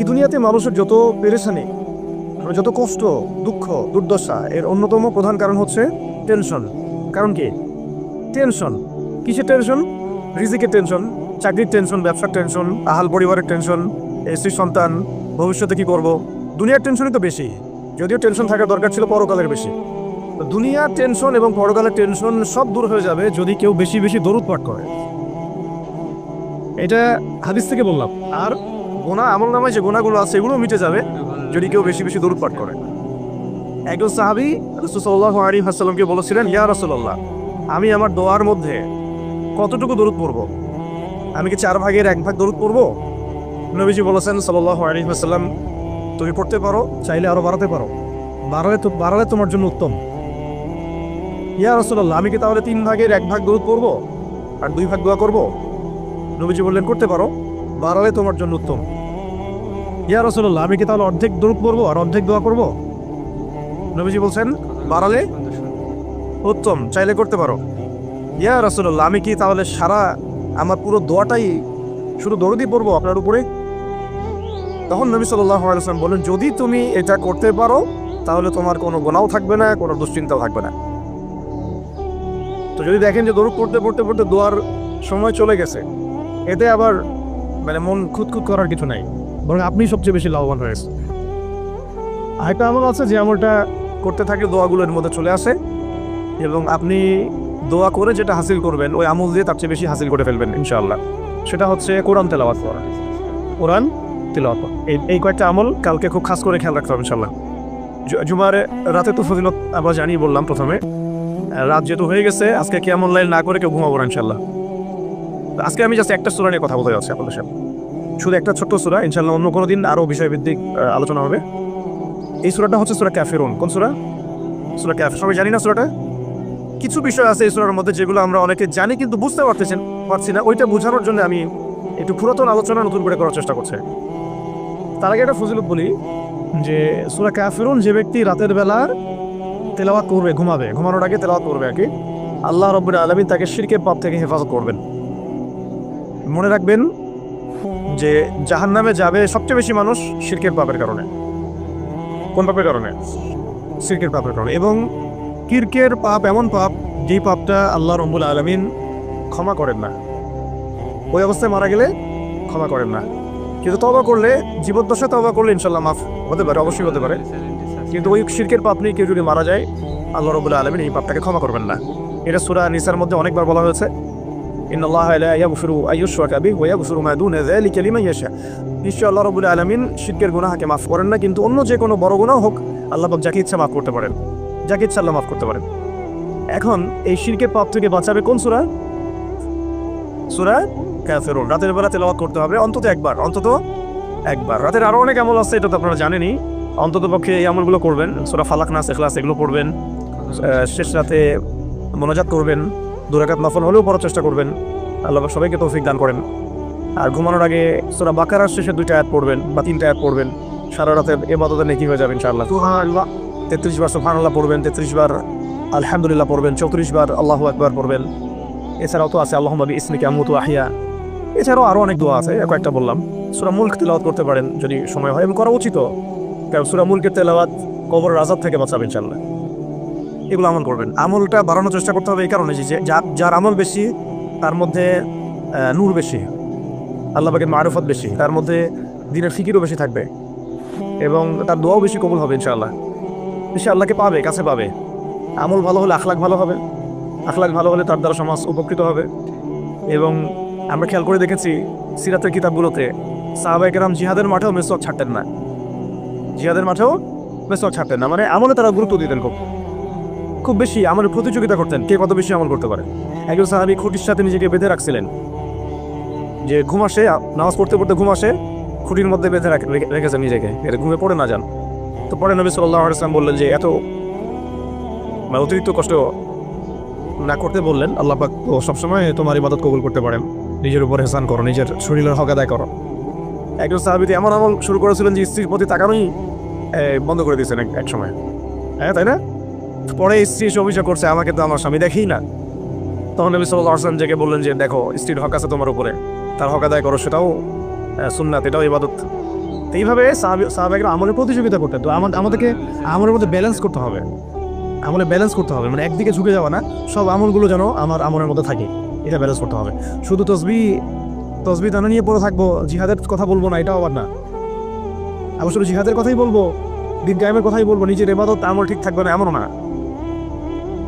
এই দুনিয়াতে মানুষের যত পেরেশানি, যত কষ্ট, দুঃখ, দুর্দশা, এর অন্যতম প্রধান কারণ হচ্ছে টেনশন। কারণ কি? টেনশন। কিসের টেনশন? রিজিকের টেনশন, চাকরির টেনশন, ব্যবসার টেনশন, আহাল পরিবারের টেনশন স্ত্রী, সন্তান, ভবিষ্যতে কি করব? দুনিয়ার টেনশনই তো বেশি। যদিও টেনশন থাকা দরকার ছিল পরকালের বেশি। দুনিয়ার টেনশন এবং পরকালের টেনশন সব দূর হয়ে যাবে যদি কেউ বেশি বেশি দরুদ পাঠ করে। এটা হাদিস থেকে বললাম। আর গোনা আমল নামায় যে গোনাগুলো আছে এগুলো মিটে যাবে, যদি কেউ বেশি বেশি দরুদ পাঠ করে। একজন সাহাবি রসুল্লাহ আলী হাসাল্লামকে বলেছিলেন, ইয়া রসুল্লাহ আমি আমার দোয়ার মধ্যে কতটুকু দরুদ পড়ব? আমি কি চার ভাগের এক ভাগ দরুদ পড়ব? নবীজি বলেছেন সাল্লাহ আলী হাসাল্লাম তুমি পড়তে পারো, চাইলে আরও বাড়াতে পারো। বাড়ালে তো, বাড়ালে তোমার জন্য উত্তম। ইয়া রসুল্লাহ আমি কি তাহলে তিন ভাগের এক ভাগ দরুদ পড়ব? আর দুই ভাগ দোয়া করব? নবীজি বললেন, করতে পারো। বাড়ালে তোমার জন্য উত্তম। ইয়া রসুল্লাহ আমি কি তাহলে অর্ধেক দরুদ পড়ব আর অর্ধেক দোয়া করব? নবীজি বলছেন, বাড়ালে উত্তম, চাইলে করতে পারো। ইয়া রসুল্লাহ আমি কি তাহলে সারা আমার পুরো দোয়াটাই শুধু দরদি পড়ব আপনার উপরে? তখন নবী আলসালাম বলেন যদি তুমি এটা করতে পারো, তাহলে তোমার কোনো গোনাও থাকবে না, কোনো দুশ্চিন্তাও থাকবে না। তো যদি দেখেন যে দরুদ পড়তে পড়তে পড়তে দোয়ার সময় চলে গেছে, এতে আবার মানে মন খুঁতখুত করার কিছু নাই। বরং আপনি সবচেয়ে বেশি লাভবান হয়েছে আরেকটা আমল আছে যে আমলটা করতে থাকলে দোয়াগুলোর মধ্যে চলে আসে এবং আপনি দোয়া করে যেটা হাসিল করবেন, ওই আমল দিয়ে তার চেয়ে বেশি হাসিল করে ফেলবেন, ইনশাআল্লাহ। সেটা হচ্ছে কোরআন তেলাওয়াত করা। কোরআন তেলাওয়াত। এই এই কয়েকটা আমল কালকে খুব খাস করে খেয়াল রাখতে হবে, ইনশাআল্লাহ। জুমার রাতে তো ফজিলত আমরা জানি বললাম প্রথমে। রাত যেহেতু হয়ে গেছে, আজকে কেমন লাইল না করে কেউ ঘুমাবো ইনশাল্লাহ আজকে আমি জাস্ট একটা সুরা নিয়ে কথা বলতে যাচ্ছি আপনাদের সাথে শুধু একটা ছোট্ট সুরা ইনশাল্লাহ অন্য কোনো দিন আরও বিষয়ভিত্তিক আলোচনা হবে। এই সুরাটা হচ্ছে সুরা ক্যাফেরুন। কোন সুরা? সুরা ক্যাফে সবাই জানি না সুরাটা? কিছু বিষয় আছে এই সুরার মধ্যে যেগুলো আমরা অনেকে জানি কিন্তু বুঝতে পারতেছেন পারছি না। ওইটা বোঝানোর জন্য আমি একটু পুরাতন আলোচনা নতুন করে করার চেষ্টা করছি। তার আগে একটা ফজিলত বলি যে, সুরা ক্যাফেরুন যে ব্যক্তি রাতের বেলা তেলাওয়াত করবে, ঘুমাবে, ঘুমানোর আগে তেলাওয়াত করবে আর কি, আল্লাহ রব্বুল আলমিন তাকে শিরকের পাপ থেকে হেফাজত করবেন। মনে রাখবেন যে জাহান্নামে যাবে সবচেয়ে বেশি মানুষ শিরকের পাপের কারণে। কোন পাপের কারণে? শিরকের পাপের কারণে। এবং কিরকের পাপ এমন পাপ, যেই পাপটা আল্লাহ রব্বুল আলমিন ক্ষমা করেন না। ওই অবস্থায় মারা গেলে ক্ষমা করেন না। কিন্তু তবা করলে, জীবদ্দশায় তবা করলে ইনশাল্লাহ মাফ হতে পারে, অবশ্যই হতে পারে। কিন্তু ওই শিরকের পাপ নিয়ে কেউ যদি মারা যায়, আল্লাহ রবুল্লা আলমিন এই পাপটাকে ক্ষমা করবেন না। এটা সুরা নিসার মধ্যে অনেকবার বলা হয়েছে। ইন আল্লাহ ইয়াবশুরু আইয়ুশরাকা বিহি ওয়া ইয়াবশুরু মা দুনা যালিকা লিমান ইয়াশা নিশ্চয় আল্লাহ রবুল আলমিন শিরকের গুনাহকে মাফ করেন না, কিন্তু অন্য যে কোনো বড় গুনাহ হোক, আল্লাহ পাক যাকে ইচ্ছা মাফ করতে পারেন। যাকে ইচ্ছা আল্লাহ মাফ করতে পারেন। এখন এই শিরকের পাপ থেকে বাঁচাবে কোন সুরা? সুরা ক্যাফেরুন রাতের বেলা তেলাওয়াত করতে হবে অন্তত একবার অন্তত একবার। রাতের আরও অনেক আমল আছে, এটা তো আপনারা জানেনই। অন্তত পক্ষে এই আমলগুলো করবেন। সুরা ফালাক, নাস এখলাস এগুলো পড়বেন। শেষ রাতে মোনাজাত করবেন। দুরাকাত নফল হলেও পড়ার চেষ্টা করবেন। আল্লাহ সবাইকে তৌফিক দান করেন। আর ঘুমানোর আগে সুরা বাকারার শেষে দুইটা আয়াত পড়বেন বা তিনটা আয়াত পড়বেন। সারা রাতে এবাদতে নেকি হয়ে যাবে ইনশাআল্লাহ। তেত্রিশ বার সুবহানাল্লাহ পড়বেন তেত্রিশ বার আলহামদুলিল্লাহ পড়বেন চৌত্রিশ বার আল্লাহ আকবার পড়বেন। এছাড়াও তো আছে আল্লাহ নবী ইসমিকে আমুতু আহিয়া। এছাড়াও আরও অনেক দোয়া আছে কয়েকটা বললাম। সুরা মুল্ক তেলাওয়াত করতে পারেন যদি সময় হয় এবং করা উচিত। কারণ সুরা মুলকের তেলাওয়াত কবর রাজাব থেকে বাঁচাবেন ইনশাল্লাহ এগুলো আমল করবেন। আমলটা বাড়ানোর চেষ্টা করতে হবে এই কারণে যে যার যার আমল বেশি, তার মধ্যে নূর বেশি, আল্লাহ পাকের মারুফত বেশি, তার মধ্যে দিনের ফিকিরও বেশি থাকবে এবং তার দোয়াও বেশি কবুল হবে ইনশাআল্লাহ। বেশি আল্লাহকে পাবে, কাছে পাবে। আমল ভালো হলে আখলাখ ভালো হবে। আখলাখ ভালো হলে তার দ্বারা সমাজ উপকৃত হবে। এবং আমরা খেয়াল করে দেখেছি, সিরাতের কিতাবগুলোতে সাহাবাইকেরাম জিহাদের মাঠেও মেসওয়াক ছাড়তেন না। জিহাদের মাঠেও মেসওয়াক ছাড়তেন না। মানে আমলে তারা গুরুত্ব দিতেন খুব। খুব বেশি আমলের প্রতিযোগিতা করতেন, কে কত বেশি আমল করতে পারে। একজন সাহাবি খুঁটির সাথে নিজেকে বেঁধে রাখছিলেন। যে ঘুম আসে, নামাজ পড়তে পড়তে ঘুম আসে, খুঁটির মধ্যে বেঁধে রাখ- রেখে- রেখেছেন নিজেকে। এটা ঘুমে পড়ে না যান। তো পরে নবী সাল্লাহ ইসলাম বললেন যে, এত মানে অতিরিক্ত কষ্ট না করতে বললেন, আল্লাহ পাক তো সবসময় তোমার ইবাদত কবুল করতে পারেন। নিজের উপর হেসান করো, নিজের শরীরের হক আদায় করো। একজন সাহাবিতে এমন আমল শুরু করেছিলেন যে স্ত্রীর প্রতি তাকানোই বন্ধ করে দিয়েছেন এক সময়। হ্যাঁ তাই না? পরে স্ত্রী এসে অভিযোগ করছে, আমাকে তো আমার স্বামী দেখেই না। তখন নবী সাল্লাহ আসলাম বললেন যে, দেখো, স্ত্রীর হক আছে তোমার উপরে। তার হক আদায় করো, সেটাও সুন্নাত, এটাও ইবাদত। তো এইভাবে সাহাবাহিক আমলের প্রতিযোগিতা করতে, তো আমাদের আমাদেরকে আমলের মধ্যে ব্যালেন্স করতে হবে। আমলে ব্যালেন্স করতে হবে মানে একদিকে ঝুঁকে যাওয়া না, সব আমলগুলো যেন আমার আমলের মধ্যে থাকে, এটা ব্যালেন্স করতে হবে। শুধু তসবি তসবি দানা নিয়ে পড়ে থাকব, জিহাদের কথা বলব না, এটাও আবার না। আবার শুধু জিহাদের কথাই বলব দিন কথাই বলব, নিজের এবাদত আমল ঠিক থাকবে না, এমনও না।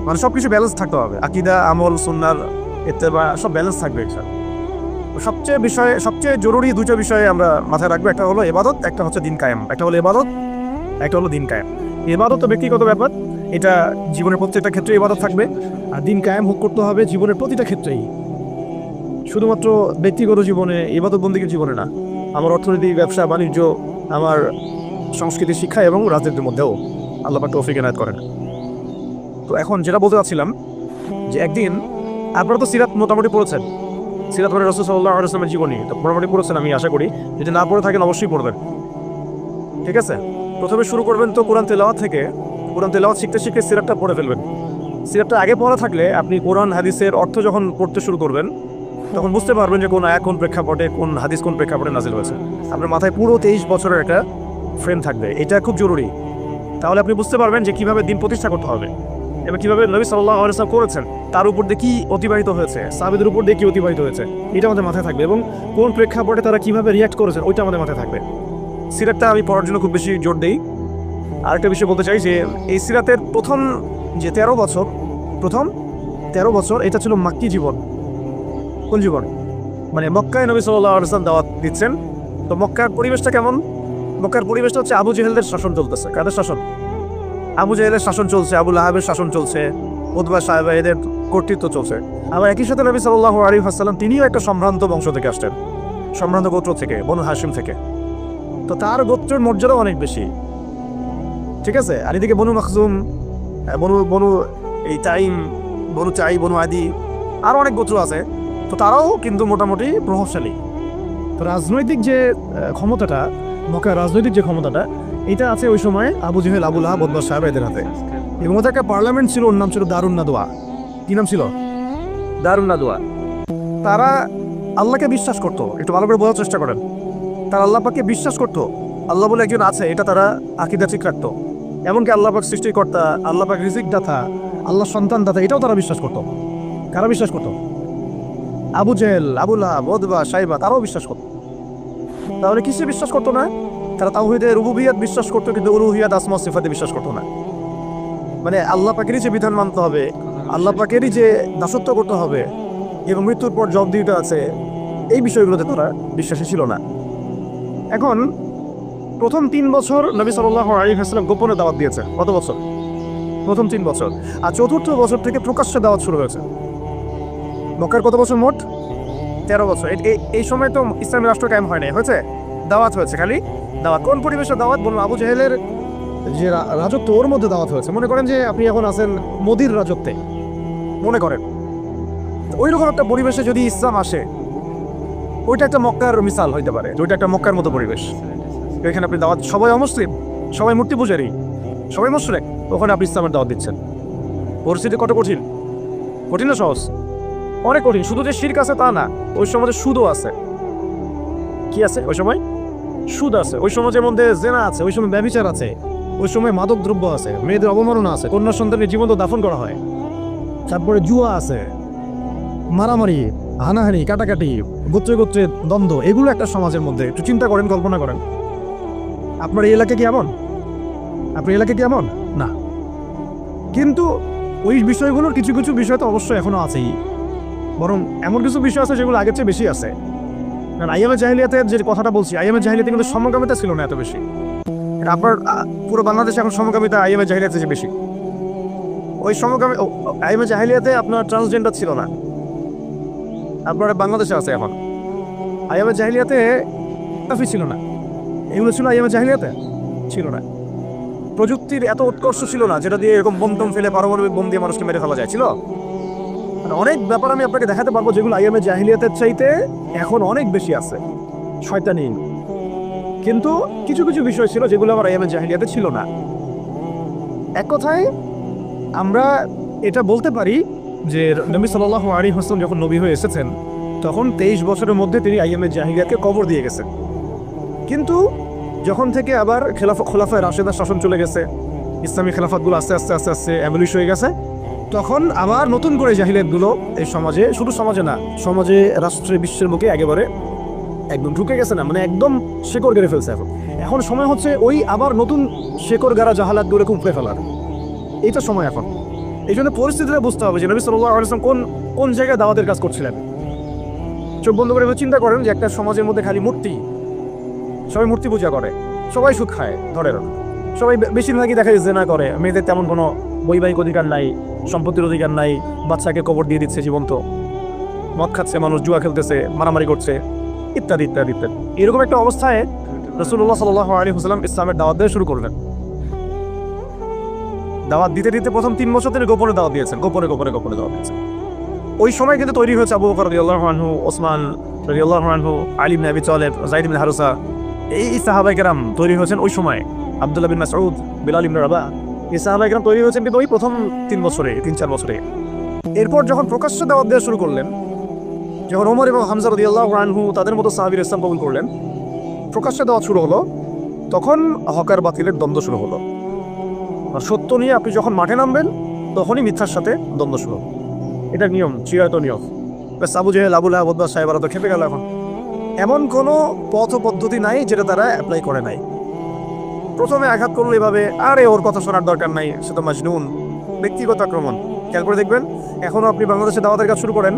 মানে সব কিছু ব্যালেন্স থাকতে হবে। আকিদা, আমল, সুন্নার ইত্তেবা, সব ব্যালেন্স থাকবে এটা সবচেয়ে বিষয়ে, সবচেয়ে জরুরি দুটো বিষয়ে আমরা মাথায় রাখব। একটা হলো এবাদত একটা হচ্ছে দিন কায়েম। একটা হলো এবাদত একটা হলো দিন কায়েম। এবাদত তো ব্যক্তিগত ব্যাপার। এটা জীবনের প্রত্যেকটা ক্ষেত্রে ইবাদত থাকবে। আর দিন কায়েম হোক করতে হবে জীবনের প্রতিটা ক্ষেত্রেই। শুধুমাত্র ব্যক্তিগত জীবনে এবাদত বন্দীকে জীবনে না, আমার অর্থনীতি ব্যবসা, বাণিজ্য, আমার সংস্কৃতি, শিক্ষা এবং রাজনীতির মধ্যেও আল্লাহ পাক তৌফিক এনায়ত করেন। তো এখন যেটা বলতে চাচ্ছিলাম, যে একদিন আপনারা তো সিরাত মোটামুটি পড়েছেন। সিরাত মানে রসুল সাল্লাহ আসলামের জীবনী। তো মোটামুটি পড়েছেন আমি আশা করি। যদি না পড়ে থাকেন অবশ্যই পড়বেন। ঠিক আছে? প্রথমে শুরু করবেন তো কোরআন তেলাওয়াত থেকে। কোরআন তেলাওয়াত শিখতে শিখতে সিরাতটা পড়ে ফেলবেন। সিরাতটা আগে পড়া থাকলে আপনি কোরআন, হাদিসের অর্থ যখন পড়তে শুরু করবেন, তখন বুঝতে পারবেন যে কোন আয়া কোন প্রেক্ষাপটে, কোন হাদিস কোন প্রেক্ষাপটে নাজিল হয়েছে। আপনার মাথায় পুরো তেইশ বছরের একটা ফ্রেম থাকবে। এটা খুব জরুরি। তাহলে আপনি বুঝতে পারবেন যে কীভাবে দিন প্রতিষ্ঠা করতে হবে। এবং কীভাবে নবী আলসালাম করেছেন, তার উপর দিয়ে কি অতিবাহিত হয়েছে সাহাবিদের উপর দিয়ে কি অতিবাহিত হয়েছে, এটা আমাদের মাথায় থাকবে এবং কোন প্রেক্ষাপটে তারা কীভাবে রিয়াক্ট করেছেন, ওইটা আমাদের মাথায় থাকবে। সিরাতটা আমি পড়ার জন্য খুব বেশি জোর দিই। আরেকটা বিষয় বলতে চাই যে, এই সিরাতের প্রথম যে তেরো বছর, প্রথম তেরো বছর, এটা ছিল মাক্কি জীবন। কোন জীবন? মানে মক্কায় নবী সাল্লাহ আলসালাম দাওয়াত দিচ্ছেন। তো মক্কার পরিবেশটা কেমন? মক্কার পরিবেশটা হচ্ছে আবু জেহেলদের শাসন চলতেছে। কাদের শাসন? আবু জাহেলের শাসন চলছে আবুল আহাবের শাসন চলছে উদ্বা সাহেব এদের কর্তৃত্ব চলছে। আবার একই সাথে নবী সাল্লাহ আলী হাসাল্লাম তিনিও একটা সম্ভ্রান্ত বংশ থেকে আসছেন। সম্ভ্রান্ত গোত্র থেকে, বনু হাসিম থেকে। তো তার গোত্রের মর্যাদা অনেক বেশি। ঠিক আছে? আর এদিকে বনু মখজুম বনু বনু এই টাইম বনু চাই বনু আদি আরও অনেক গোত্র আছে। তো তারাও কিন্তু মোটামুটি প্রভাবশালী। তো রাজনৈতিক যে ক্ষমতাটা, মক্কার রাজনৈতিক যে ক্ষমতাটা এটা আছে ওই সময় আবু জেহেল আবুল্লাহ বদমাস সাহেব এদের হাতে। এবং ওদের একটা পার্লামেন্ট ছিল ওর নাম ছিল দারুণ নাদোয়া কি নাম ছিল? দারুণ নাদোয়া তারা আল্লাহকে বিশ্বাস করতো একটু ভালো করে বোঝার চেষ্টা করেন। তারা আল্লাহ পাককে বিশ্বাস করতো। আল্লাহ বলে একজন আছে এটা তারা আকিদা ঠিক রাখতো। এমনকি আল্লাহ পাক সৃষ্টিকর্তা আল্লাহ পাক রিজিক দাতা আল্লাহ সন্তান দাতা এটাও তারা বিশ্বাস করতো। কারা বিশ্বাস করতো? আবু জেহেল আবুল্লাহ বদবা সাইবা তারাও বিশ্বাস করতো। তাহলে কিসে বিশ্বাস করতো না? তারা তাওহিদে রুবুবিয়াত বিশ্বাস করতো, কিন্তু উরুহিয়াত আসমা সিফাতে বিশ্বাস করতো না। মানে আল্লাহ পাকেরই যে বিধান মানতে হবে, আল্লাহ পাকেরই যে দাসত্ব করতে হবে, এবং মৃত্যুর পর জব দিতে আছে, এই বিষয়গুলোতে তারা বিশ্বাসী ছিল না। এখন প্রথম তিন বছর নবী সাল্লাহ আলী হাসলাম গোপনে দাওয়াত দিয়েছে, কত বছর? প্রথম তিন বছর। আর চতুর্থ বছর থেকে প্রকাশ্যে দাওয়াত শুরু হয়েছে। মক্কার কত বছর মোট? তেরো বছর। এই সময় তো ইসলামী রাষ্ট্র কায়েম হয় নাই, হয়েছে? দাওয়াত হয়েছে খালি? দাওয়াত। কোন পরিবেশে দাওয়াত? বলুন, আবু জাহেলের যে রাজত্ব, ওর মধ্যে দাওয়াত হয়েছে। মনে করেন যে আপনি এখন আছেন মোদির রাজত্বে। মনে করেন। ওই রকম একটা পরিবেশে যদি ইসলাম আসে, ওইটা একটা মক্কার মিসাল হইতে পারে ওইটা একটা মক্কার মতো পরিবেশ। এখানে আপনি দাওয়াত সবাই অমুসলিম, সবাই মূর্তি পূজারি, সবাই মুশরেক, ওখানে আপনি ইসলামের দাওয়াত দিচ্ছেন। পরিস্থিতি কত কঠিন? কঠিন না সহজ? অনেক কঠিন। শুধু যে শির্ক আছে তা না, ওই সমাজে সুদও আছে। কি আছে ওই সময়? সুদ আছে, ওই সমাজের মধ্যে জেনা আছে, ওই সময় ব্যবিচার আছে, ওই সময় মাদক দ্রব্য আছে, মেয়েদের অবমাননা আছে, কন্যা সন্তানের জীবন্ত দাফন করা হয়। তারপরে জুয়া আছে, মারামারি, হানাহানি, কাটাকাটি, গোত্রে গোত্রে দ্বন্দ্ব, এগুলো একটা সমাজের মধ্যে। একটু চিন্তা করেন, কল্পনা করেন। আপনার এই এলাকা কি এমন? আপনার এলাকা কি এমন? না। কিন্তু ওই বিষয়গুলোর কিছু কিছু বিষয় তো অবশ্যই এখনও আছেই। বরং এমন কিছু বিষয় আছে যেগুলো আগের চেয়ে বেশি আছে। কারণ আইএমএ জাহিলিয়াতে যে কথাটা বলছি, আইএমএ জাহিলিয়াতে কিন্তু সমকামিতা ছিল না এত বেশি। আপনার পুরো বাংলাদেশে এখন সমকামিতা আইএমএ জাহিলিয়াতে যে বেশি। ওই সমকামী আইএমএ জাহিলিয়াতে আপনার ট্রান্সজেন্ডার ছিল না। আপনার বাংলাদেশে আছে এখন। আইএমএ জাহিলিয়াতে কাফি ছিল না। এগুলো ছিল আইএমএ জাহিলিয়াতে? ছিল না। প্রযুক্তির এত উৎকর্ষ ছিল না, যেটা দিয়ে এরকম বোম টোম ফেলে পারমাণবিক বোম দিয়ে মানুষকে মেরে ফেলা যায়। ছিল? মানে অনেক ব্যাপার আমি আপনাকে দেখাতে পারব যেগুলো আইএমএ জাহিলিয়াতের চাইতে এখন অনেক বেশি আছে। শয়তানি। কিন্তু কিছু কিছু বিষয় ছিল যেগুলো আমার আইএমএ জাহিলিয়াতে ছিল না। এক কথায়, আমরা এটা বলতে পারি যে নবী সাল্লাহ আলী হোসেন যখন নবী হয়ে এসেছেন, তখন তেইশ বছরের মধ্যে তিনি আইএমএ জাহিলিয়াতকে কবর দিয়ে গেছেন। কিন্তু যখন থেকে আবার খেলাফ খোলাফায় রাশেদার শাসন চলে গেছে, ইসলামী খেলাফতগুলো আস্তে আস্তে আস্তে আস্তে অ্যাবলিশ হয়ে গেছে তখন আবার নতুন করে জাহিলিয়াতগুলো এই সমাজে, শুধু সমাজে না, সমাজে, রাষ্ট্রে, বিশ্বের মুখে একেবারে একদম ঢুকে গেছে না মানে একদম শেকড় গেড়ে ফেলছে এখন। এখন সময় হচ্ছে ওই আবার নতুন শেকড় গাড়া জাহালাতগুলোকে উপড়ে ফেলার। এইটা সময় এখন। এই জন্য পরিস্থিতিটা বুঝতে হবে যে নবী সাল্লাহ আলাইসলাম কোন কোন জায়গায় দাওয়াতের কাজ করছিলেন। চোখ বন্ধ করে চিন্তা করেন যে একটা সমাজের মধ্যে খালি মূর্তি, সবাই মূর্তি পূজা করে, সবাই সুদ খায় ধরে। সবাই বেশিরভাগই দেখা যায় জেনা করে, মেয়েদের তেমন কোনো বৈবাহিক অধিকার নাই, সম্পত্তির অধিকার নাই, বাচ্চাকে কবর দিয়ে দিচ্ছে জীবন্ত। মদ খাচ্ছে মানুষ, জুয়া খেলতেছে, মারামারি করছে, ইত্যাদি ইত্যাদি ইত্যাদি। এরকম একটা অবস্থায় রসুল্লাহ সাল্লাহ আলী হুসালাম ইসলামের দাওয়াত দেওয়া শুরু করলেন। দাওয়াত দিতে দিতে প্রথম তিন বছর তিনি গোপনে দাওয়াত দিয়েছেন, গোপনে গোপনে গোপনে দাওয়াত দিয়েছেন। ওই সময় কিন্তু তৈরি হয়েছে আবু বকর আনহু, ওসমান রাদিয়াল্লাহু আনহু, আলী ইবনে আবি তালেব যায়েদ ইবনে হারুসা। এই সাহাবায়ে কেরাম তৈরি হয়েছেন ওই সময়। আব্দুল্লাহ বিন মাসউদ, বিলাল ইবনে রাবা। সাহাবায়ে তৈরি হয়েছেন কিন্তু ওই প্রথম তিন বছরে, তিন, চার বছরে। এরপর যখন প্রকাশ্য দাওয়াত দেওয়া শুরু করলেন, যখন ওমর এবং হামজা রদিয়াল্লাহ রানহু তাদের মতো সাহাবীর ইসলাম কবুল করলেন, প্রকাশ্যে দেওয়া শুরু হলো, তখন হকার বাতিলের দ্বন্দ্ব শুরু হলো। আর সত্য নিয়ে আপনি যখন মাঠে নামবেন, তখনই মিথ্যার সাথে দ্বন্দ্ব শুরু। এটা নিয়ম, চিরায়ত নিয়ম। ব্যাস, আবু জেহেল আবুল আবদ্দা সাহেবরা তো খেপে গেল এখন। এমন কোনো পথ পদ্ধতি নাই যেটা তারা অ্যাপ্লাই করে নাই। প্রথমে আঘাত করল এভাবে, আরে ওর কথা শোনার দরকার নাই, সে তো মাজনুন। ব্যক্তিগত আক্রমণ, খেয়াল করে দেখবেন এখনও আপনি বাংলাদেশে দাওয়াতের কাজ শুরু করেন।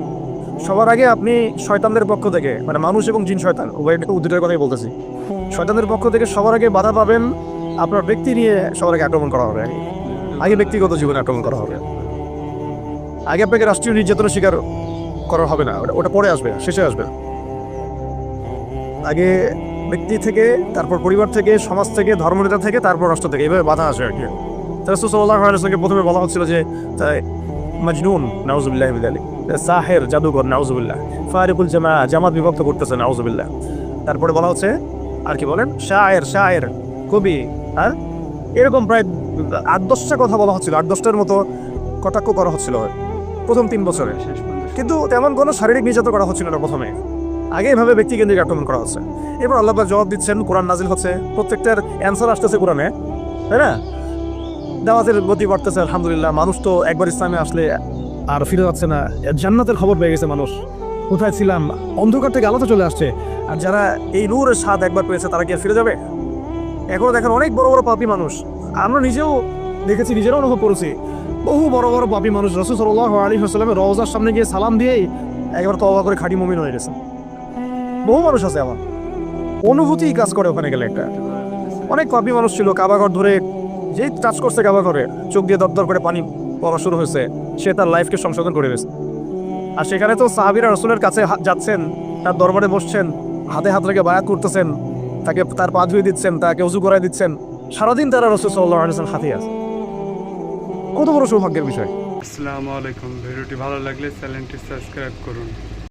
সবার আগে আপনি শয়তানদের পক্ষ থেকে মানে মানুষ এবং জিন শয়তান, উভয় কথাই বলতেছি। শয়তানদের পক্ষ থেকে সবার আগে বাধা পাবেন, আপনার ব্যক্তি নিয়ে সবার আগে আক্রমণ করা হবে। আগে ব্যক্তিগত জীবনে আক্রমণ করা হবে। আগে আপনাকে রাষ্ট্রীয় নির্যাতনের শিকার করা হবে না ওটা পরে আসবে, শেষে আসবে। আগে ব্যক্তি থেকে তারপর পরিবার থেকে সমাজ থেকে ধর্মনেতা থেকে তারপর রাষ্ট্র থেকে এইভাবে বাধা আসে আর কি। রাসূলুল্লাহ আলাইহি প্রথমে বলা হচ্ছিল যে তাই মজনুন নাউজুবিল্লাহ বিদালি সাহের জাদুঘর নাউজুবিল্লাহ ফারিকুল জামা জামাত বিভক্ত করতেছে নাউজুবিল্লাহ। তারপরে বলা হচ্ছে আর কি বলেন? শায়ের শায়ের কবি হ্যাঁ এরকম প্রায় আট দশটা কথা বলা হচ্ছিল আট দশটার মতো কটাক্ষ করা হচ্ছিল। প্রথম তিন বছরে। কিন্তু তেমন কোনো শারীরিক নির্যাতন করা হচ্ছিল না প্রথমে। আগে এভাবে ব্যক্তিকেন্দ্রিক আক্রমণ করা হচ্ছে। এবার আল্লাহ জবাব দিচ্ছেন, কোরআন নাজিল হচ্ছে, প্রত্যেকটার অ্যান্সার আসতেছে কোরআনে। তাই না? দাওয়াতের গতি বাড়তেছে, আলহামদুলিল্লাহ। মানুষ তো একবার ইসলামে আসলে আর ফিরে যাচ্ছে না। জান্নাতের খবর পেয়ে গেছে মানুষ। কোথায় ছিলাম? অন্ধকার থেকে আলোতে চলে আসছে। আর যারা এই নূরের স্বাদ একবার পেয়েছে, তারা কি আর ফিরে যাবে? এখনও দেখেন অনেক বড় বড় পাপী মানুষ। আমরা নিজেও দেখেছি, নিজেরাও অনুভব করেছি। বহু বড় বড় পাপি মানুষ। রসুল সাল্লাহ আলী হাসলামের রওজার সামনে গিয়ে সালাম দিয়েই একবার তবা করে খাঁটি মমিন হয়ে গেছে। বহু মানুষ আছে আমার। অনুভূতি কাজ করে ওখানে গেলে একটা। অনেক পাপী মানুষ ছিল, কাবাঘর ধরে যেই টাচ করছে কাবাঘরে, চোখ দিয়ে দরদর করে পানি পড়া শুরু হয়েছে, সে তার লাইফকে সংশোধন করে গেছে আর সেখানে তো সাহাবিরা রসুলের কাছে যাচ্ছেন, তার দরবারে বসছেন, হাতে হাত রেখে বায়াত করতেছেন, তাকে তার পা ধুয়ে দিচ্ছেন, তাকে উজু করাই দিচ্ছেন। সারাদিন তারা রসুল সাল্লাহ আলিয়াল্লাম হাতে আছে। কত বড় সৌভাগ্যের বিষয়। আসসালামু আলাইকুম, ভিডিওটি ভালো লাগলে চ্যানেলটি সাবস্ক্রাইব করুন।